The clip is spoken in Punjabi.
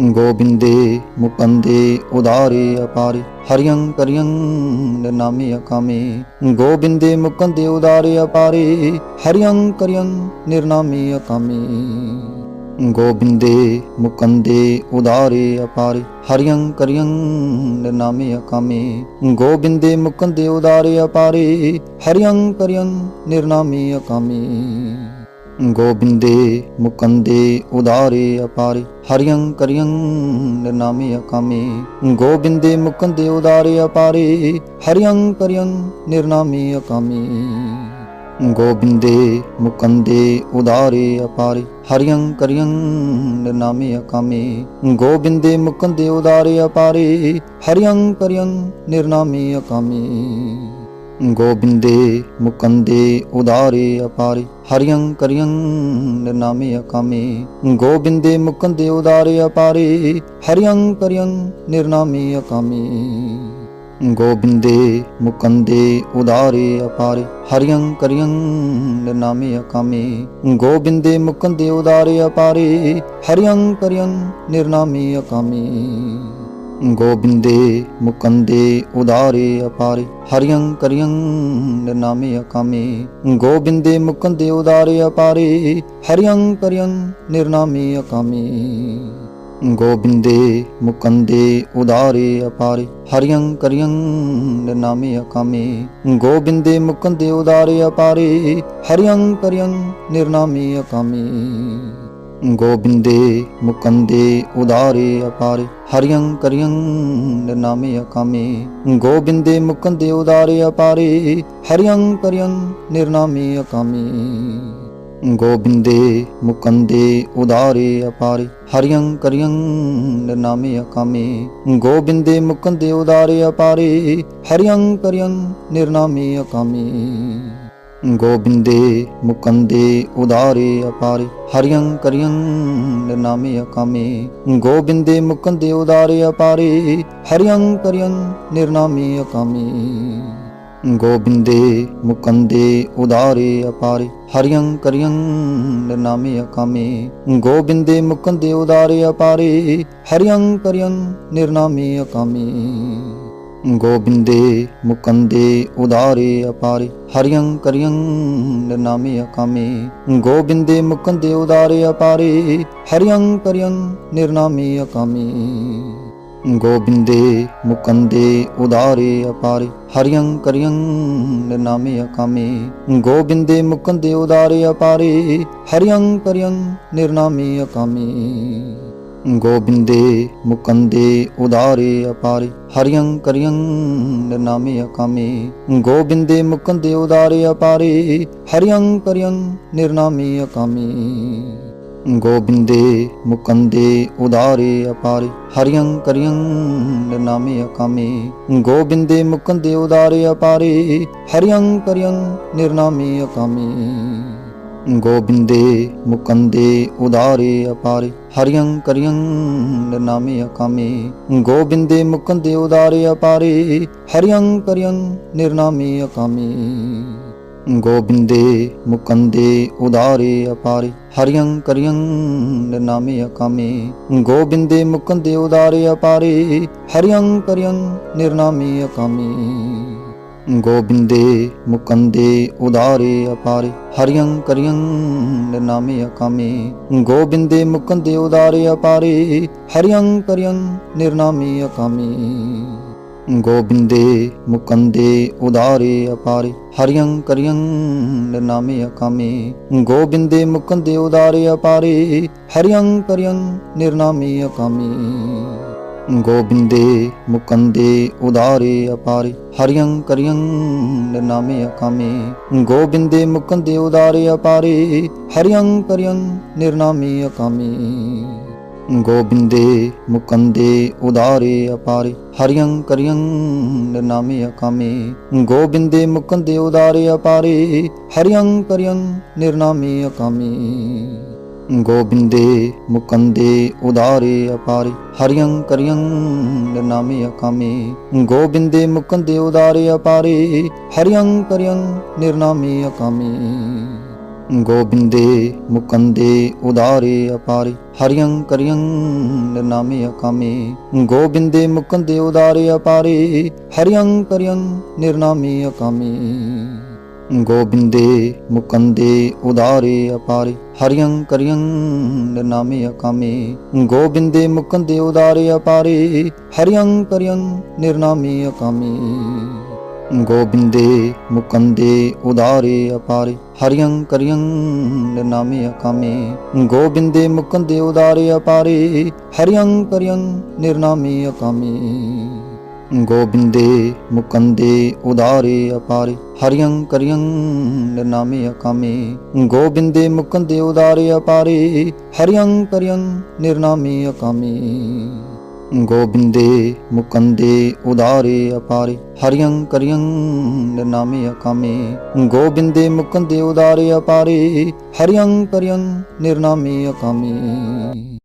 ਗੋਬਿੰਦੇ ਮੁਕੰਦੇ ਉਦਾਰੇ ਅਪਾਰੇ ਹਰਿਯੰ ਕਰਿਯੰ ਨਿਰਨਾਮੇ ਅਕਾਮੇ। ਗੋਬਿੰਦੇ ਮੁਕੰਦੇ ਉਦਾਰੇ ਅਪਾਰੇ ਹਰਿਯੰ ਕਰਿਯੰ ਨਿਰਨਾਮੇ ਅਕਾਮੇ। ਗੋਬਿੰਦੇ ਮੁਕੰਦੇ ਉਦਾਰੇ ਅਪਾਰੇ ਹਰਿਯੰ ਕਰਿਯੰ ਨਿਰਨਾਮੇ ਅਕਾਮੇ। ਗੋਬਿੰਦੇ ਮੁਕੰਦੇ ਉਦਾਰੇ ਅਪਾਰੇ ਹਰਿਯੰ ਕਰਿਯੰ ਨਿਰਨਾਮੇ ਅਕਾਮੇ। ਗੋਬਿੰਦੇ, ਮੁਕੰਦੇ ਉਦਾਰੇ ਅਪਾਰੇ ਹਰਿਯੰ ਕਰਿਯੰ ਨਿਰਨਾਮੇ ਅਕਾਮੇ। ਗੋਬਿੰਦੇ, ਮੁਕੰਦੇ ਉਦਾਰੇ ਅਪਾਰੇ ਹਰਿਯੰ ਕਰਿਯੰ ਨਿਰਨਾਮੇ ਅਕਾਮੇ। ਗੋਬਿੰਦੇ, ਮੁਕੰਦੇ ਉਦਾਰੇ ਅਪਾਰੇ ਹਰਿਯੰ ਕਰਿਯੰ ਨਿਰਨਾਮੇ ਅਕਾਮੇ। ਗੋਬਿੰਦੇ, ਮੁਕੰਦੇ ਉਦਾਰੇ ਅਪਾਰੇ ਹਰਿਯੰ ਕਰਿਯੰ ਨਿਰਨਾਮੇ ਅਕਾਮੇ। ਗੋਬਿੰਦੇ, ਮੁਕੰਦੇ, ਉਦਾਰੇ, ਅਪਾਰੇ ਹਰਿਯੰ ਕਰਿਯੰ ਨਿਰਨਾਮੇ ਅਕਾਮੇ। ਗੋਬਿੰਦੇ, ਮੁਕੰਦੇ, ਉਦਾਰੇ, ਅਪਾਰੇ ਹਰਿਯੰ ਕਰਿਯੰ ਨਿਰਨਾਮੇ ਅਕਾਮੇ। ਗੋਬਿੰਦੇ, ਮੁਕੰਦੇ, ਉਦਾਰੇ, ਅਪਾਰੇ ਹਰਿਯੰ ਕਰਿਯੰ ਨਿਰਨਾਮੇ ਅਕਾਮੇ। ਗੋਬਿੰਦੇ, ਮੁਕੰਦੇ, ਉਦਾਰੇ, ਅਪਾਰੇ ਹਰਿਯੰ ਕਰਿਯੰ ਨਿਰਨਾਮੇ ਅਕਾਮੇ। ਗੋਬਿੰਦੇ, ਮੁਕੰਦੇ, ਉਦਾਰੇ, ਅਪਾਰੇ ਹਰਿਯੰ ਕਰਿਯੰ ਨਿਰਨਾਮੇ ਅਕਾਮੇ। ਗੋਬਿੰਦੇ, ਮੁਕੰਦੇ, ਉਦਾਰੇ, ਅਪਾਰੇ ਹਰਿਯੰ ਕਰਿਯੰ ਨਿਰਨਾਮੇ ਅਕਾਮੇ। ਗੋਬਿੰਦੇ, ਮੁਕੰਦੇ, ਉਦਾਰੇ, ਅਪਾਰੇ ਹਰਿਯੰ ਕਰਿਯੰ ਨਿਰਨਾਮੇ ਅਕਾਮੇ। ਗੋਬਿੰਦੇ, ਮੁਕੰਦੇ, ਉਦਾਰੇ, ਅਪਾਰੇ ਹਰਿਯੰ ਕਰਿਯੰ ਨਿਰਨਾਮੇ ਅਕਾਮੇ। ਗੋਬਿੰਦੇ, ਮੁਕੰਦੇ, ਉਦਾਰੇ ਅਪਾਰੇ, ਹਰਿਯੰ ਕਰਿਯੰ ਨਿਰਨਾਮੇ ਅਕਾਮੇ। ਗੋਬਿੰਦੇ, ਮੁਕੰਦੇ, ਉਦਾਰੇ ਅਪਾਰੇ, ਹਰਿਯੰ ਕਰਿਯੰ ਨਿਰਨਾਮੇ ਅਕਾਮੇ। ਗੋਬਿੰਦੇ, ਮੁਕੰਦੇ, ਉਦਾਰੇ ਅਪਾਰੇ, ਹਰਿਯੰ ਕਰਿਯੰ ਨਿਰਨਾਮੇ ਅਕਾਮੇ। ਗੋਬਿੰਦੇ, ਮੁਕੰਦੇ, ਉਦਾਰੇ ਅਪਾਰੇ, ਹਰਿਯੰ ਕਰਿਯੰ ਨਿਰਨਾਮੇ ਅਕਾਮੇ। ਗੋਬਿੰਦੇ, ਮੁਕੰਦੇ, ਉਦਾਰੇ ਅਪਾਰੇ, ਹਰਿਯੰ ਕਰਿਯੰ ਨਿਰਨਾਮੇ ਅਕਾਮੇ। ਗੋਬਿੰਦੇ, ਮੁਕੰਦੇ, ਉਦਾਰੇ ਅਪਾਰੇ, ਹਰਿਯੰ ਕਰਿਯੰ ਨਿਰਨਾਮੇ ਅਕਾਮੇ। ਗੋਬਿੰਦੇ, ਮੁਕੰਦੇ, ਉਦਾਰੇ ਅਪਾਰੇ, ਹਰਿਯੰ ਕਰਿਯੰ ਨਿਰਨਾਮੇ ਅਕਾਮੇ। ਗੋਬਿੰਦੇ, ਮੁਕੰਦੇ, ਉਦਾਰੇ ਅਪਾਰੇ, ਹਰਿਯੰ ਕਰਿਯੰ ਨਿਰਨਾਮੇ ਅਕਾਮੇ। ਗੋਬਿੰਦੇ ਮੁਕੰਦੇ ਉਦਾਰੇ ਅਪਾਰੇ ਹਰਿਯੰ ਕਰਿਯੰ ਨਿਰਨਾਮੇ ਅਕਾਮੇ। ਗੋਬਿੰਦੇ ਮੁਕੰਦੇ ਉਦਾਰੇ ਅਪਾਰੇ ਹਰਿਯੰ ਕਰਿਯੰ ਨਿਰਨਾਮੇ ਅਕਾਮੇ। ਗੋਬਿੰਦੇ ਮੁਕੰਦੇ ਉਦਾਰੇ ਅਪਾਰੇ ਹਰਿਯੰ ਕਰਿਯੰ ਨਿਰਨਾਮੇ ਅਕਾਮੇ। ਗੋਬਿੰਦੇ ਮੁਕੰਦੇ ਉਦਾਰੇ ਅਪਾਰੇ ਹਰਿਯੰ ਕਰਿਯੰ ਨਿਰਨਾਮੇ ਅਕਾਮੇ। ਗੋਬਿੰਦੇ ਮੁਕੰਦੇ ਉਦਾਰੇ ਅਪਾਰੇ ਹਰਿਯੰ ਕਰਿਯੰ ਨਿਰਨਾਮੇ ਅਕਾਮੇ। ਗੋਬਿੰਦੇ ਮੁਕੰਦੇ ਉਦਾਰੇ ਅਪਾਰੇ ਹਰਿਯੰ ਕਰਿਯੰ ਨਿਰਨਾਮੇ ਅਕਾਮੇ। ਗੋਬਿੰਦੇ ਮੁਕੰਦੇ ਉਦਾਰੇ ਅਪਾਰੇ ਹਰਿਯੰ ਕਰਿਯੰ ਨਿਰਨਾਮੇ ਅਕਾਮੇ। ਗੋਬਿੰਦੇ ਮੁਕੰਦੇ ਉਦਾਰੇ ਅਪਾਰੇ ਹਰਿਯੰ ਕਰਿਯੰ ਨਿਰਨਾਮੇ ਅਕਾਮੇ। ਗੋਬਿੰਦੇ, ਮੁਕੰਦੇ, ਉਦਾਰੇ, ਅਪਾਰੇ ਹਰਿਯੰ ਕਰਿਯੰ ਨਿਰਨਾਮੇ ਅਕਾਮੇ। ਗੋਬਿੰਦੇ, ਮੁਕੰਦੇ, ਉਦਾਰੇ, ਅਪਾਰੇ ਹਰਿਯੰ ਕਰਿਯੰ ਨਿਰਨਾਮੇ ਅਕਾਮੇ। ਗੋਬਿੰਦੇ, ਮੁਕੰਦੇ, ਉਦਾਰੇ, ਅਪਾਰੇ ਹਰਿਯੰ ਕਰਿਯੰ ਨਿਰਨਾਮੇ ਅਕਾਮੇ। ਗੋਬਿੰਦੇ, ਮੁਕੰਦੇ, ਉਦਾਰੇ, ਅਪਾਰੇ ਹਰਿਯੰ ਕਰਿਯੰ ਨਿਰਨਾਮੇ ਅਕਾਮੇ। ਗੋਬਿੰਦੇ, ਮੁਕੰਦੇ, ਉਦਾਰੇ ਅਪਾਰੇ ਹਰਿਯੰ ਕਰਿਯੰ ਨਿਰਨਾਮੇ ਅਕਾਮੇ। ਗੋਬਿੰਦੇ, ਮੁਕੰਦੇ, ਉਦਾਰੇ ਅਪਾਰੇ ਹਰਿਯੰ ਕਰਿਯੰ ਨਿਰਨਾਮੇ ਅਕਾਮੇ। ਗੋਬਿੰਦੇ, ਮੁਕੰਦੇ, ਉਦਾਰੇ ਅਪਾਰੇ ਹਰਿਯੰ ਕਰਿਯੰ ਨਿਰਨਾਮੇ ਅਕਾਮੇ। ਗੋਬਿੰਦੇ, ਮੁਕੰਦੇ, ਉਦਾਰੇ ਅਪਾਰੇ ਹਰਿਯੰ ਕਰਿਯੰ ਨਿਰਨਾਮੇ ਅਕਾਮੇ। ਗੋਬਿੰਦੇ ਮੁਕੰਦੇ ਉਦਾਰੇ ਅਪਾਰੇ ਹਰਿਯੰ ਕਰਿਯੰ ਨਿਰਨਾਮੇ ਅਕਾਮੇ। ਗੋਬਿੰਦੇ ਮੁਕੰਦੇ ਉਦਾਰੇ ਅਪਾਰੇ ਹਰਿਯੰ ਕਰਿਯੰ ਨਿਰਨਾਮੇ ਅਕਾਮੇ। ਗੋਬਿੰਦੇ ਮੁਕੰਦੇ ਉਦਾਰੇ ਅਪਾਰੇ ਹਰਿਯੰ ਕਰਿਯੰ ਨਿਰਨਾਮੇ ਅਕਾਮੇ। ਗੋਬਿੰਦੇ ਮੁਕੰਦੇ ਉਦਾਰੇ ਅਪਾਰੇ ਹਰਿਯੰ ਕਰਿਯੰ ਨਿਰਨਾਮੇ ਅਕਾਮੇ। ਗੋਬਿੰਦੇ, ਮੁਕੰਦੇ, ਉਦਾਰੇ, ਅਪਾਰੇ, ਹਰਿਯੰ ਕਰਿਯੰ ਨਿਰਨਾਮੇ ਅਕਾਮੇ। ਗੋਬਿੰਦੇ, ਮੁਕੰਦੇ, ਉਦਾਰੇ, ਅਪਾਰੇ, ਹਰਿਯੰ ਕਰਿਯੰ ਨਿਰਨਾਮੇ ਅਕਾਮੇ। ਗੋਬਿੰਦੇ, ਮੁਕੰਦੇ, ਉਦਾਰੇ, ਅਪਾਰੇ, ਹਰਿਯੰ ਕਰਿਯੰ ਨਿਰਨਾਮੇ ਅਕਾਮੇ। ਗੋਬਿੰਦੇ, ਮੁਕੰਦੇ, ਉਦਾਰੇ, ਅਪਾਰੇ, ਹਰਿਯੰ ਕਰਿਯੰ ਨਿਰਨਾਮੇ ਅਕਾਮੇ। ਗੋਬਿੰਦੇ ਮੁਕੰਦੇ ਉਦਾਰੇ ਅਪਾਰੇ ਹਰਿਯੰ ਕਰਿਯੰ ਨਿਰਨਾਮੇ ਅਕਾਮੇ। ਗੋਬਿੰਦੇ ਮੁਕੰਦੇ ਉਦਾਰੇ ਅਪਾਰੇ ਹਰਿਯੰ ਕਰਿਯੰ ਨਿਰਨਾਮੇ ਅਕਾਮੇ। ਗੋਬਿੰਦੇ ਮੁਕੰਦੇ ਉਦਾਰੇ ਅਪਾਰੇ ਹਰਿਯੰ ਕਰਿਯੰ ਨਿਰਨਾਮੇ ਅਕਾਮੇ। ਗੋਬਿੰਦੇ ਮੁਕੰਦੇ ਉਦਾਰੇ ਅਪਾਰੇ ਹਰਿਯੰ ਕਰਿਯੰ ਨਿਰਨਾਮੇ ਅਕਾਮੇ। ਗੋਬਿੰਦੇ, ਮੁਕੰਦੇ, ਉਦਾਰੇ, ਅਪਾਰੇ, ਹਰਿਯੰ ਕਰਿਯੰ ਨਿਰਨਾਮੇ ਅਕਾਮੇ। ਗੋਬਿੰਦੇ, ਮੁਕੰਦੇ, ਉਦਾਰੇ, ਅਪਾਰੇ, ਹਰਿਯੰ ਕਰਿਯੰ ਨਿਰਨਾਮੇ ਅਕਾਮੇ। ਗੋਬਿੰਦੇ, ਮੁਕੰਦੇ, ਉਦਾਰੇ, ਅਪਾਰੇ, ਹਰਿਯੰ ਕਰਿਯੰ ਨਿਰਨਾਮੇ ਅਕਾਮੇ। ਗੋਬਿੰਦੇ, ਮੁਕੰਦੇ, ਉਦਾਰੇ, ਅਪਾਰੇ, ਹਰਿਯੰ ਕਰਿਯੰ ਨਿਰਨਾਮੇ ਅਕਾਮੇ।